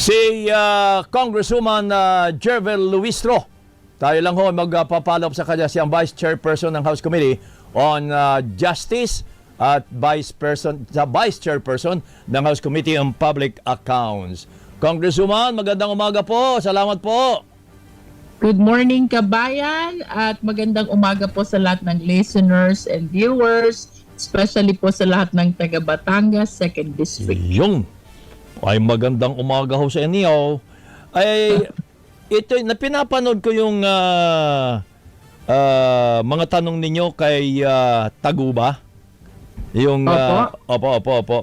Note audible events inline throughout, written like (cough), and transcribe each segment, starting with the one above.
Si ah, Congresswoman uh, Jervel Luistro. Tayo lang ho magpapalo up sa kanya siyang Vice Chairperson ng House Committee on ah, Justice at Vice Person sa Vice Chairperson ng House Committee on Public Accounts. Congresswoman, magandang umaga po. Salamat po. Good morning kabayan at magandang umaga po sa lahat ng listeners and viewers, especially po sa lahat ng taga Batangas 2nd District. Yung ay magandang umaga ho sa inyo. Ay ito na pinapanood ko yung ah, ah, mga tanong ninyo kay ah, Taguba. Yung ah, opo opo opo.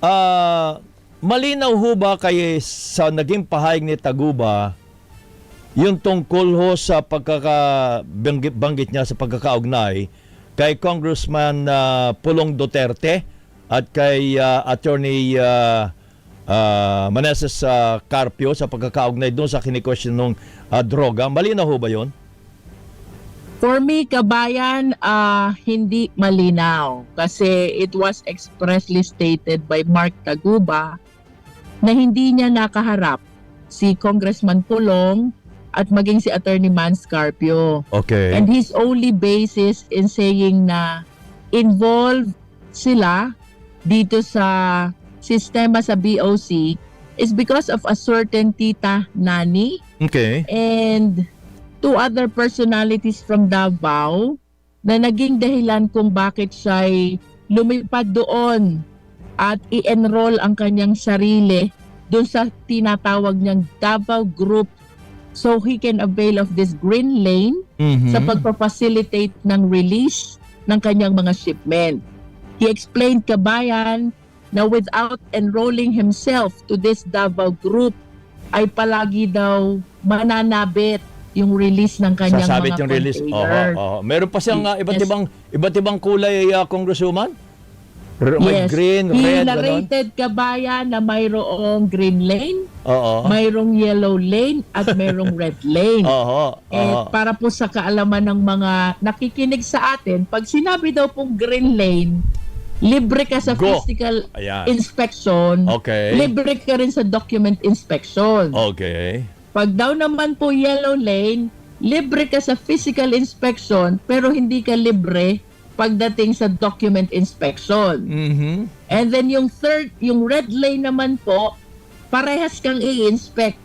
Ah, malinaw ho ba kay sa naging pahayag ni Taguba yung tungkol ho sa pagkakabanggit banggit niya sa pagkakaugnay kay Congressman ah, Pulong Duterte at kay ah, Attorney uh, Maneses ah, Carpio sa pagkakaugnay doon sa kinikwestiyon ng ah, droga. Malinaw ho ba yun? For me kabayan, ah, hindi malinaw kasi it was expressly stated by Mark Taguba na hindi niya nakaharap si Congressman Pulong at maging si Attorney Man Scarpio. Okay. And his only basis in saying na involved sila dito sa sistema sa BOC is because of a certain tita Nani okay. and two other personalities from Davao na naging dahilan kung bakit siya lumipad doon at i-enroll ang kanyang sarili doon sa tinatawag niyang Davao Group so he can avail of this green lane Mhm. sa pagpapacilitate ng release ng kanyang mga shipment. He explained kabayan na without enrolling himself to this Davao group ay palagi daw mananabit yung release ng kanyang Sasabit mga yung release. Oho, oho. Meron pa siyang ah, iba't Yes. ibang iba't ibang kulay uh, Congresswoman? R- may Yes. green, He red, narrated kabayan na mayroong green lane, Oo. mayroong yellow lane, at mayroong red lane. (laughs) Oho. Eh, para po sa kaalaman ng mga nakikinig sa atin, pag sinabi daw pong green lane, libre ka sa Go. physical Ayan. inspection, Okay. libre ka rin sa document inspection. Okay. Pag daw naman po yellow lane, libre ka sa physical inspection, pero hindi ka libre pagdating sa document inspection. Mhm. And then yung third, yung red lane naman po, parehas kang i-inspect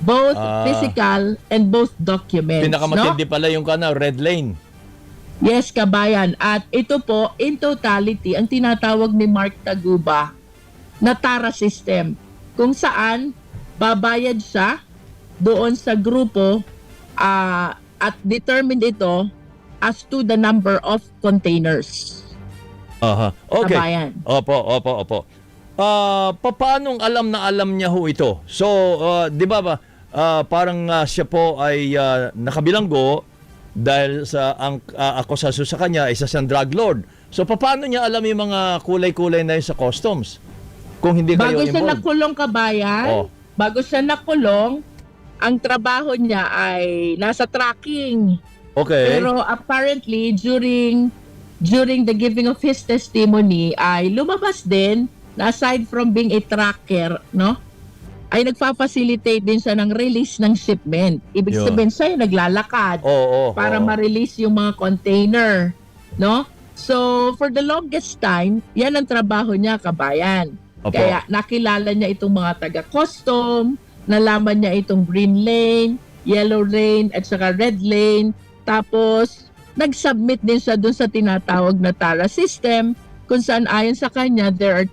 both Ah. physical and both documents. no? Pinakamatindi pala yung kana red lane. Yes, kabayan. At ito po, in totality, ang tinatawag ni Mark Taguba na TARA system. Kung saan, babayad siya doon sa grupo ah, at determined ito as to the number of containers. Aha. Okay. Kabayan. Opo, opo, opo. Ah, paanong alam na alam niya ho ito? So, ah, 'di ba ba ah, parang ah, siya po ay ah, nakabilanggo dahil sa ang ah, akusasyon sa kanya isa siyang drug lord. So, paano niya alam yung mga kulay-kulay na yun sa customs? Kung hindi kayo Bago siya nakulong kabayan, Oh. bago siya nakulong, ang trabaho niya ay nasa tracking. Okay. Pero apparently during during the giving of his testimony ay lumabas din na aside from being a tracker, no? Ay nagfa-facilitate din siya ng release ng shipment. Ibig Yun. sabihin siya yung naglalakad Oo, oo, para oo. ma-release yung mga container, no? So for the longest time, yan ang trabaho niya, kabayan. Opo. Kaya nakilala niya itong mga taga-custom, nalaman niya itong green lane, yellow lane, at saka red lane. Tapos, nag-submit din siya dun sa tinatawag na TARA system kung saan ayon sa kanya, there are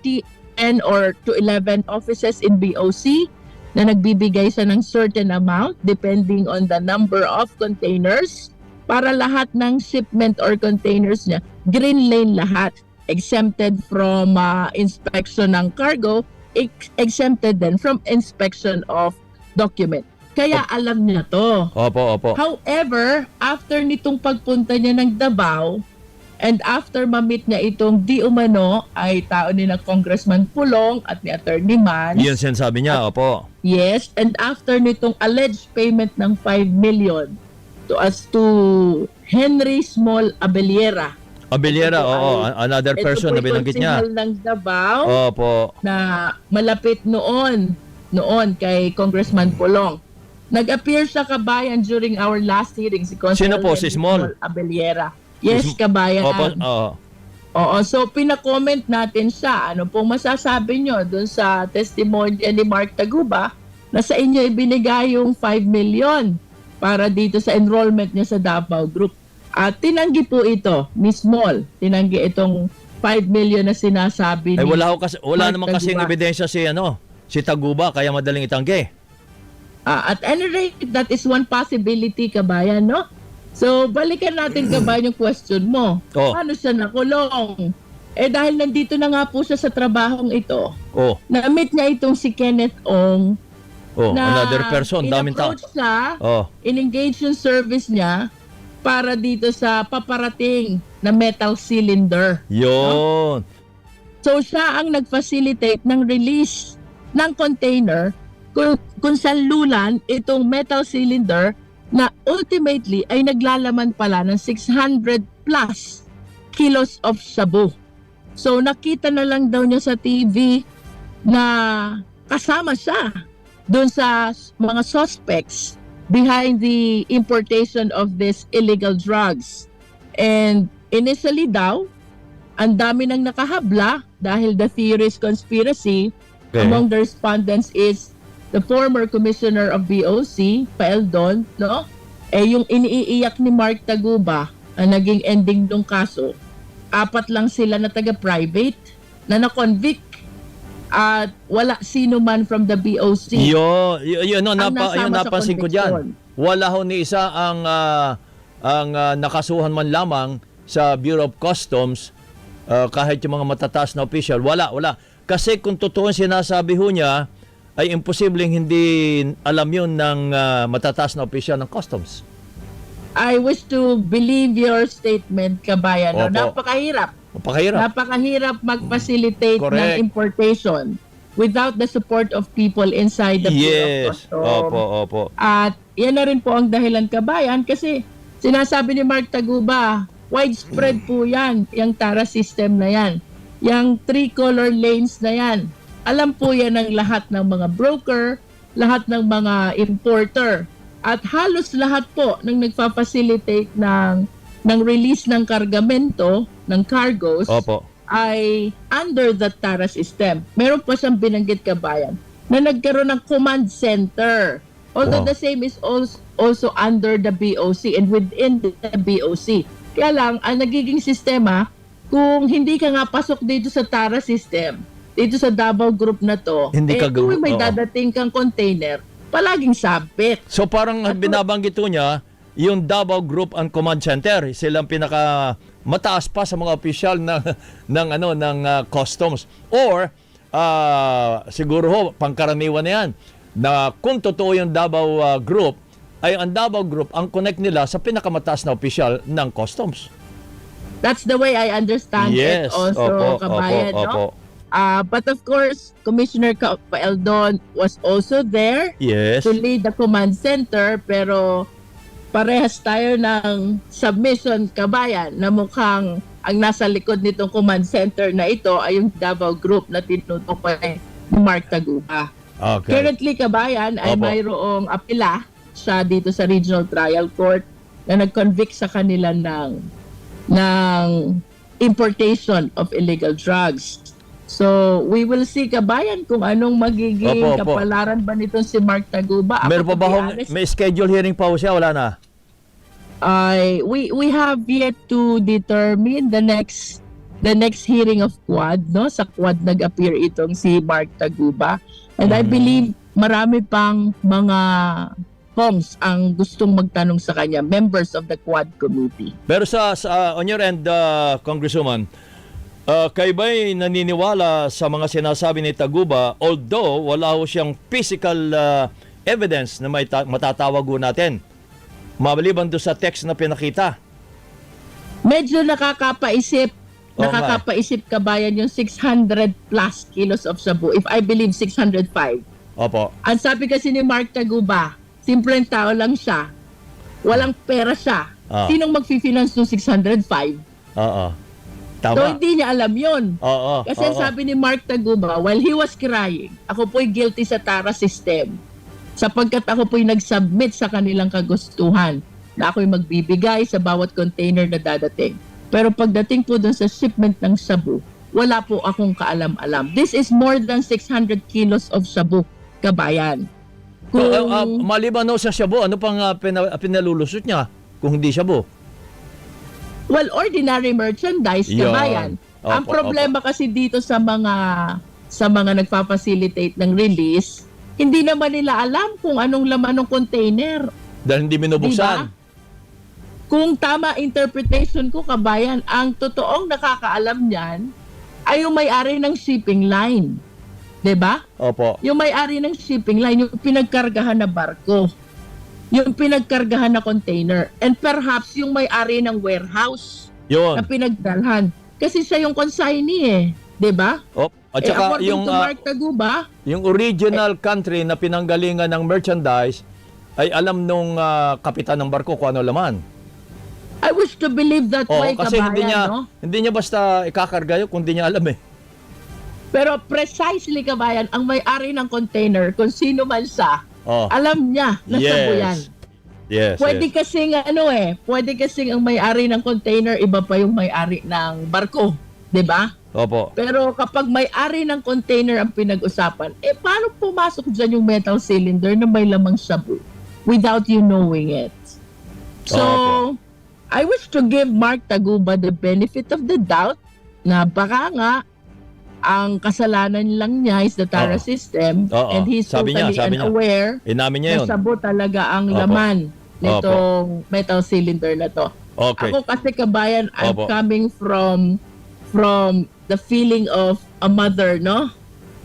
10 or to 11 offices in BOC na nagbibigay siya ng certain amount depending on the number of containers para lahat ng shipment or containers niya, green lane lahat exempted from uh, inspection ng cargo, ex- exempted din from inspection of document. Kaya alam niya to. Opo, opo. However, after nitong pagpunta niya ng Davao, and after ma-meet niya itong di umano ay tao ni na Congressman Pulong at ni Attorney Mans, Yun sinasabi niya, opo. Yes, and after nitong alleged payment ng 5 million to us to Henry Small Abeliera. Abiliera, Ito oo. ay- Another Ito person na binanggit niya. konsyehal ng Davao Opo. na malapit noon noon kay Congressman Polong. Nag-appear siya kabayan during our last hearing si Congressman Sino po? Si Small? Abeliera. Yes, kabayan. Opo, oo. Oo, so pina-comment natin siya. Ano pong masasabi nyo dun sa testimonya ni Mark Taguba na sa inyo ibinigay yung 5 million para dito sa enrollment niya sa Davao Group. At tinanggi po ito, ni Small. Tinanggi itong 5 million na sinasabi Eh ni wala ho kasi wala Mark naman kasing Taguba. ebidensya si ano, si Taguba kaya madaling itanggi. Ah, at any rate, that is one possibility, kabayan, no? So, balikan natin, kabayan, yung question mo. Oh. Paano siya nakulong? Eh, dahil nandito na nga po siya sa trabahong ito, Oh, na-meet niya itong si Kenneth Ong oh, na another person, daming tao. siya, Oh, in-engage yung service niya para dito sa paparating na metal cylinder. 'yon. So siya ang nag-facilitate ng release ng container kung, kung saan lulan itong metal cylinder na ultimately ay naglalaman pala ng 600 plus kilos of shabu. So nakita na lang daw niya sa TV na kasama siya doon sa mga suspects behind the importation of these illegal drugs. And initially daw, ang dami nang nakahabla dahil the theory is conspiracy Okay. among the respondents is the former commissioner of BOC, Paeldon, no? Eh yung iniiyak ni Mark Taguba ang naging ending ng kaso, apat lang sila na taga-private na na-convict at wala sino man from the BOC. Yo, yun, yun, no, napa, yun napansin ko diyan. Wala ho ni isa ang ah, ang ah, nakasuhan man lamang sa Bureau of Customs ah, kahit yung mga matataas na official. Wala, wala. Kasi kung totoo sinasabi ho niya, ay imposibleng hindi alam yun ng ah, matataas na official ng Customs. I wish to believe your statement, kabayan. Opo. Napakahirap. Mapakahirap. Napakahirap mag-facilitate ng Correct. importation without the support of people inside the Bureau of Yes. Customs. Opo, opo. At yan na rin po ang dahilan kabayan kasi sinasabi ni Mark Taguba, widespread po yan, yung TARA system na yan. Yung three color lanes na yan. Alam po yan ng lahat ng mga broker, lahat ng mga importer. At halos lahat po ng nagfa-facilitate ng, ng release ng kargamento, ng cargos, Opo. ay under the TARA system. Meron pa siyang binanggit kabayan na nagkaroon ng command center. Although Wow. the same is also, also under the BOC and within the BOC. Kaya lang, ang nagiging sistema, kung hindi ka nga pasok dito sa TARA system, dito sa Davao Group na to, Hindi eh, ka kung may oo. dadating kang container, palaging sabit. So parang At- binabanggit ho niya, yung Davao Group and Command Center, silang pinaka mataas pa sa mga opisyal ng (laughs) ng ano ng ah, customs or ah, siguro ho pangkaraniwan na yan na kung totoo yung Davao ah, Group ay ang Davao Group ang connect nila sa pinakamataas na opisyal ng customs. That's the way I understand Yes. it also, opo, kabayan. opo, no? opo. Ah, but of course, Commissioner Ka- Eldon was also there Yes. to lead the command center pero parehas tayo ng submission kabayan na mukhang ang nasa likod nitong command center na ito ay yung Davao Group na tinutukoy ni Mark Taguba. Okay. Currently kabayan ay Opo. mayroong apela siya dito sa Regional Trial Court na nag-convict sa kanila ng ng importation of illegal drugs. So, we will see kabayan kung anong magiging Opo, opo. kapalaran ba nitong si Mark Taguba. Ako, Meron pa ba hong, may schedule hearing pa ho siya? Wala na? I we we have yet to determine the next the next hearing of Quad, no? Sa Quad nag-appear itong si Mark Taguba. And I Mhm. believe marami pang mga Hongs ang gustong magtanong sa kanya, members of the Quad Committee. Pero sa, sa on your end, uh, Congresswoman, uh, kayo ba'y naniniwala sa mga sinasabi ni Taguba although wala ho siyang physical uh, evidence na may ta- matatawag natin? Maliban doon sa text na pinakita. Medyo nakakapaisip, Oh, nakakapaisip kabayan yung 600 plus kilos of shabu. If I believe 605. Opo. Ang sabi kasi ni Mark Taguba, simpleng tao lang siya. Walang pera siya. Ah. Sinong mag-finance ng 605? Oo. So Tama. hindi niya alam yon. Oo. Kasi oo. sabi ni Mark Taguba, while he was crying, ako po'y guilty sa TARA system sapagkat ako po'y nag-submit sa kanilang kagustuhan na ako'y magbibigay sa bawat container na dadating. Pero pagdating po dun sa shipment ng sabu, wala po akong kaalam-alam. This is more than 600 kilos of sabu, kabayan. So, Kung, uh, uh, maliban no sa shabu, ano pang uh, pina- pinalulusot niya kung hindi shabu? Well, ordinary merchandise, Yun. kabayan. Ang Opo, problema kasi dito sa mga sa mga nagpa-facilitate ng release, hindi naman nila alam kung anong laman ng container. Dahil hindi binubuksan. Diba? Kung tama interpretation ko, kabayan, ang totoong nakakaalam niyan ay yung may-ari ng shipping line. 'Di ba? Opo. Yung may-ari ng shipping line, yung pinagkargahan na barko. Yung pinagkargahan na container. And perhaps yung may-ari ng warehouse Yun. na pinagdalhan. Kasi siya yung consignee eh. 'Di ba? Op. At Eh, saka according yung, to uh, Mark Taguba, yung original country na pinanggalingan ng merchandise ay alam nung uh, kapitan ng barko kung ano laman. I wish to believe that Oo, way, kasi kabayan, hindi niya no? hindi niya basta ikakarga yun kung hindi niya alam eh. Pero precisely, kabayan, ang may-ari ng container, kung sino man siya, Oh. alam niya na sabu yan. Yes. Pwede yes. kasing ano eh, pwede kasing ang may-ari ng container, iba pa yung may-ari ng barko. 'di ba? Opo. Pero kapag may-ari ng container ang pinag-usapan, eh paano pumasok dyan yung metal cylinder na may lamang sabu without you knowing it? So, Opo. I wish to give Mark Taguba the benefit of the doubt na baka nga ang kasalanan lang niya is the TARA Oo. system Oo. and he's Sabi niya, totally sabi niya. unaware Inamin niya na yun. sabu talaga ang Opo. laman nitong metal cylinder na to. Okay. Ako kasi kabayan, I'm Opo. coming from from the feeling of a mother, no?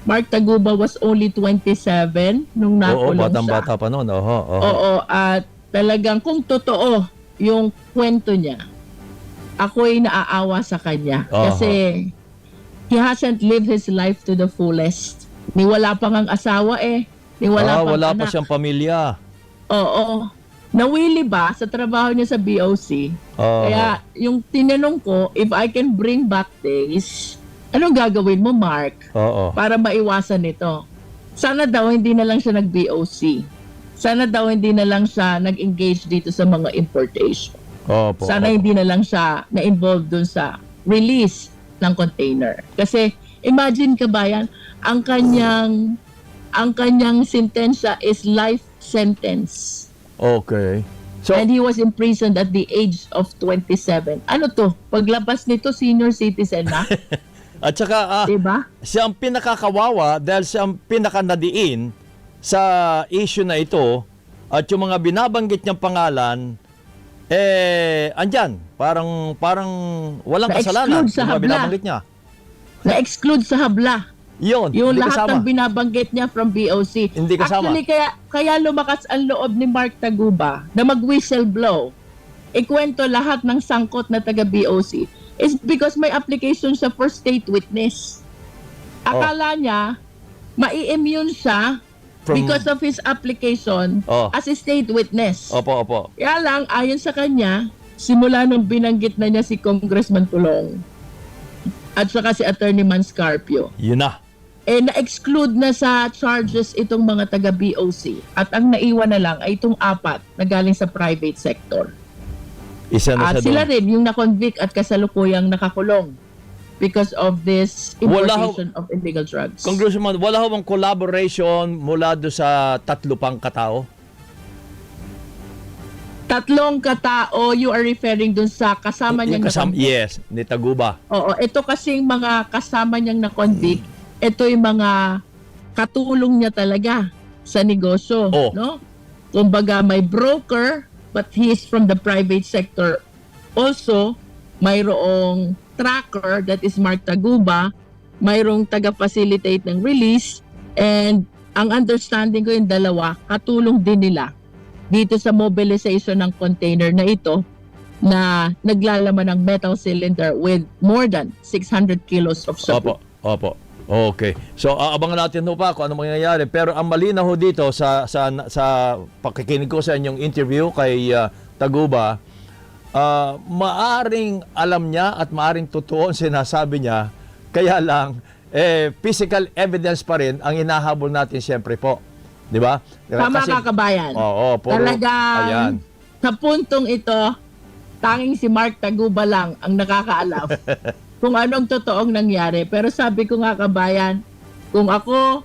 Mark Taguba was only 27 nung Oo, nakulong siya. batang-bata pa noon. Oho, oho. Oo, at talagang kung totoo yung kwento niya, ako'y naaawa sa kanya. Aha. Kasi he hasn't lived his life to the fullest. Ni wala pang ang asawa eh. Ni wala ah, pang wala pa anak. siyang pamilya. Oo. Nawili ba sa trabaho niya sa BOC? Oo. Kaya yung tinanong ko, if I can bring back days, anong gagawin mo, Mark, Oo. para maiwasan ito? Sana daw hindi na lang siya nag-BOC. Sana daw hindi na lang siya nag-engage dito sa mga importation. Opo. Sana opo. hindi na lang siya na-involve dun sa release ng container. Kasi imagine kabayan, ang kanyang ang kanyang sentensya is life sentence. Okay. So, And he was imprisoned at the age of 27. Ano to? Paglabas nito, senior citizen na? (laughs) at saka, ah, diba? siya ang pinakakawawa dahil siya ang pinakanadiin sa issue na ito at yung mga binabanggit niyang pangalan eh andyan parang parang walang kasalanan sa habla. binabanggit niya Na-exclude sa habla. yun Yung lahat kasama. ng binabanggit niya from BOC. Hindi kasama. Actually, kaya, kaya lumakas ang loob ni Mark Taguba na mag-whistle blow. Ikwento lahat ng sangkot na taga BOC is because may application siya for state witness. Akala niya, mai-immune siya From- because of his application Oh. as a state witness. opo opo Kaya lang, ayon sa kanya, simula nung binanggit na niya si Congressman Tulong at saka si Attorney Manscarpio, yun na eh na-exclude na sa charges itong mga taga BOC at ang naiwan na lang ay itong apat na galing sa private sector. isa na At siya sila doon rin yung na-convict at kasalukuyang nakakulong because of this ho- importation of illegal drugs. Congressman wala ho bang collaboration mula do sa tatlo pang katao Tatlong katao you are referring dun sa kasama niyang kasam- na-convict. yes ni Taguba Oo, ito kasing mga kasama niyang na-convict, ito yung mga katulong niya talaga sa negosyo, Oh. no? Kumbaga may broker but he is from the private sector. Also, mayroong tracker that is Mark Taguba, mayroong taga-facilitate ng release and ang understanding ko yung dalawa, katulong din nila dito sa mobilization ng container na ito na naglalaman ng metal cylinder with more than 600 kilos of sabu. Opo, opo. Okay. So aabangan natin ho pa kung ano mangyayari. Pero ang malinaw ho dito sa sa sa pakikinig ko sa inyong interview kay ah, Taguba ah, maaring alam niya at maaring totoo ang sinasabi niya, kaya lang, eh, physical evidence pa rin ang inahabol natin siyempre po. Di ba? Tama Kasi- ka, kabayan. Oo, puro, Talagang ayan. sa puntong ito, tanging si Mark Taguba lang ang nakakaalam (laughs) kung anong totoong nangyari. Pero sabi ko nga kabayan, kung ako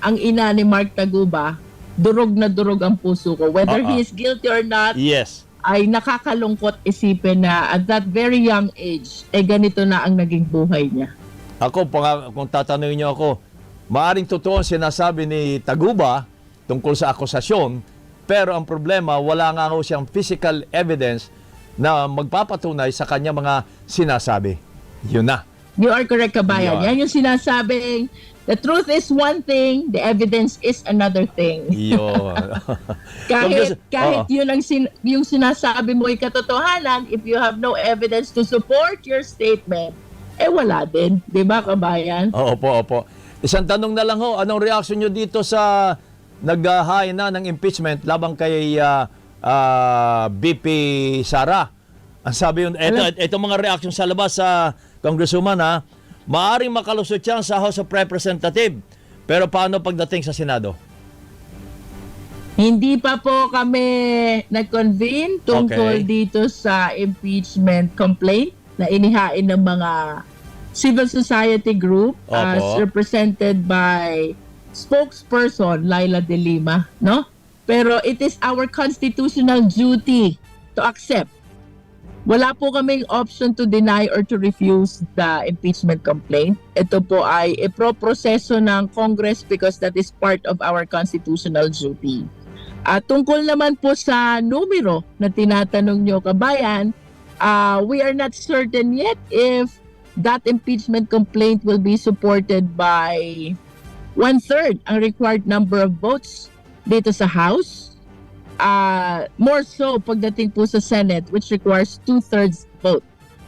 ang ina ni Mark Taguba, durog na durog ang puso ko. Whether Oo. he is guilty or not, Yes. Ay nakakalungkot isipin na at that very young age, eh ganito na ang naging buhay niya. Ako, kung tatanungin niyo ako, maaring totoo ang sinasabi ni Taguba tungkol sa akusasyon, pero ang problema, wala nga ho siyang physical evidence na magpapatunay sa kanya mga sinasabi. Yun na. You are correct, kabayan. Yan yung sinasabing, the truth is one thing, the evidence is another thing. Yun. (laughs) kahit kahit Oo. yun ang sin- yung sinasabi mo ay katotohanan, if you have no evidence to support your statement, eh wala din. Di ba, kabayan? Oo, opo, opo. Isang tanong na lang ho, anong reaction nyo dito sa naghahain na ng impeachment labang kay ah, ah, BP Sara? Ang sabi yun, eto, Alam- eto mga reaction sa labas sa Congresswoman ha, maaring makalusot yan sa House of Representative. Pero paano pagdating sa Senado? Hindi pa po kami nag-convene tungkol Okay. dito sa impeachment complaint na inihain ng mga civil society group Opo. as represented by spokesperson Laila De Lima, no? Pero it is our constitutional duty to accept. Wala po kaming option to deny or to refuse the impeachment complaint. Ito po ay iproproseso ng Congress because that is part of our constitutional duty. At tungkol naman po sa numero na tinatanong nyo kabayan, uh, we are not certain yet if that impeachment complaint will be supported by one-third ang required number of votes dito sa House. Uh, more so pagdating po sa Senate which requires two-thirds vote.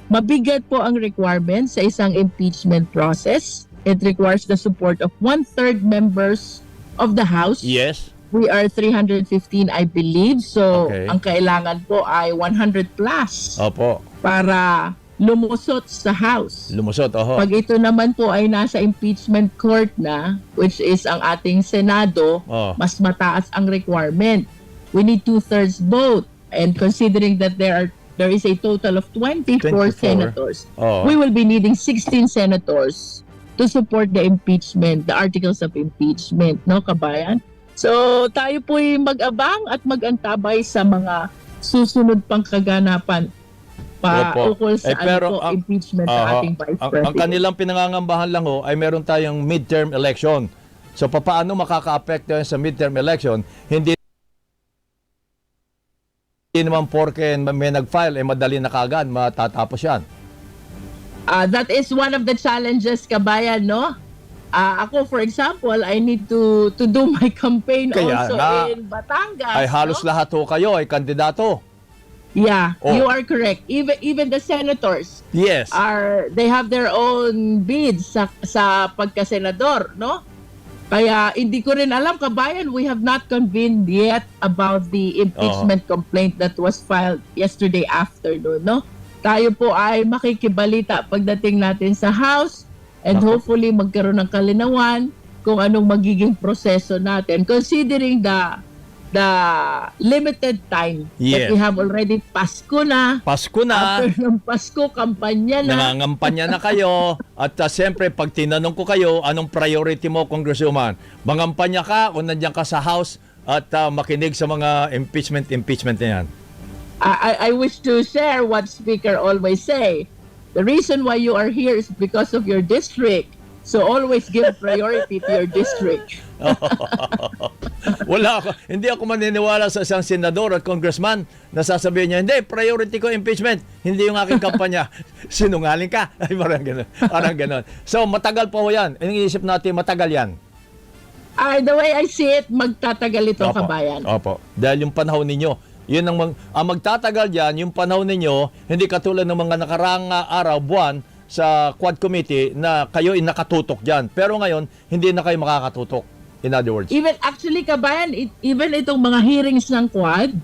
Mabigat po ang requirement sa isang impeachment process. It requires the support of one-third members of the House. Yes. We are 315, I believe. So, Okay. ang kailangan po ay 100 plus Opo. para lumusot sa House. Lumusot, oho. Pag ito naman po ay nasa impeachment court na, which is ang ating Senado, Oh. mas mataas ang requirement. We need two-thirds vote. And considering that there are there is a total of 24, 24. senators, Oh. we will be needing 16 senators to support the impeachment, the articles of impeachment, no kabayan? So tayo po ay mag-abang at mag-antabay sa mga susunod pang kaganapan pa Opo. ukol sa Eh, pero ano po, ang- impeachment ng Aha. ating Vice ang, President. ang kanilang pinangangambahan lang ho ay meron tayong midterm election. So papaano makaka-apekto yan sa midterm election? Hindi hindi naman porke may nag-file, eh madali na kagad, matatapos yan. Ah, that is one of the challenges kabayan, no? Ah, ako for example, I need to to do my (laughs) campaign Kaya also nga. in Batangas. Ay halos no? lahat ho kayo ay kandidato. Yeah, Oh. you are correct. Even even the senators Yes. are they have their own bids sa sa pagkasenador, no? Kaya hindi ko rin alam kabayan, we have not convened yet about the impeachment complaint that was filed yesterday afternoon, no? Tayo po ay makikibalita pagdating natin sa House and Nako. hopefully magkaroon ng kalinawan kung anong magiging proseso natin considering the the limited time that Yes. we have already Pasko na Pasko na. After ng Pasko, kampanya na. Nangangampanya na kayo at uh, siyempre pag tinanong ko kayo anong priority mo congresswoman mangampanya ka o nandiyan ka sa house at uh, makinig sa mga impeachment impeachment na yan I- I wish to share what Speaker always say. The reason why you are here is because of your district. So always give priority to your district. (laughs) Wala ako, hindi ako maniniwala sa isang senador at congressman na sasabihin niya, hindi, priority ko impeachment, hindi yung aking kampanya. (laughs) Sinungaling ka. (laughs) Ay, parang ganun. Parang ganun. So, matagal po yan. Iniisip natin, matagal yan. Ah, the way I see it, magtatagal ito, Opo. kabayan. Opo. Dahil yung panahon ninyo, yun ang, mag, ang magtatagal dyan, yung panahon ninyo, hindi katulad ng mga nakarang araw, buwan, sa Quad Committee na kayo ay nakatutok dyan. Pero ngayon, hindi na kayo makakatutok. In other words. Even actually, kabayan, it, even itong mga hearings ng Quad,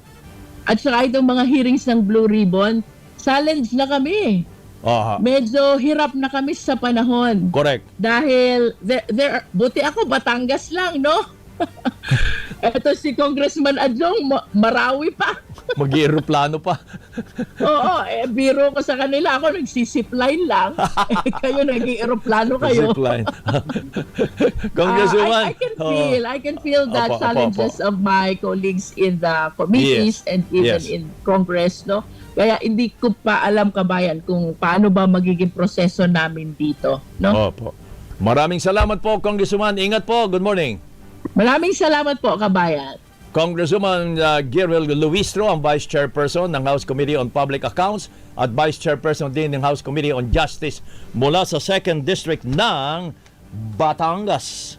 at saka itong mga hearings ng Blue Ribbon, challenge na kami. Aha. Medyo hirap na kami sa panahon. Correct. Dahil, there, there, buti ako, Batangas lang, no? (laughs) Ito si Congressman Adjong, ma- Marawi pa. (laughs) Mag-aeroplano pa. Oo, eh, biro ko sa kanila. Ako nagsisipline lang. (laughs) eh, kayo nag-aeroplano kayo. Zipline. Congresswoman. I, I can oh, feel, I can feel the Opo, opo, challenges of my colleagues in the committees and even Yes. in Congress, no? Kaya hindi ko pa alam kabayan kung paano ba magiging proseso namin dito, no? Opo. Maraming salamat po, Congresswoman. Ingat po. Good morning. Maraming salamat po, kabayan. Congresswoman uh, Girel Luistro, ang Vice Chairperson ng House Committee on Public Accounts at Vice Chairperson din ng House Committee on Justice mula sa 2nd District ng Batangas.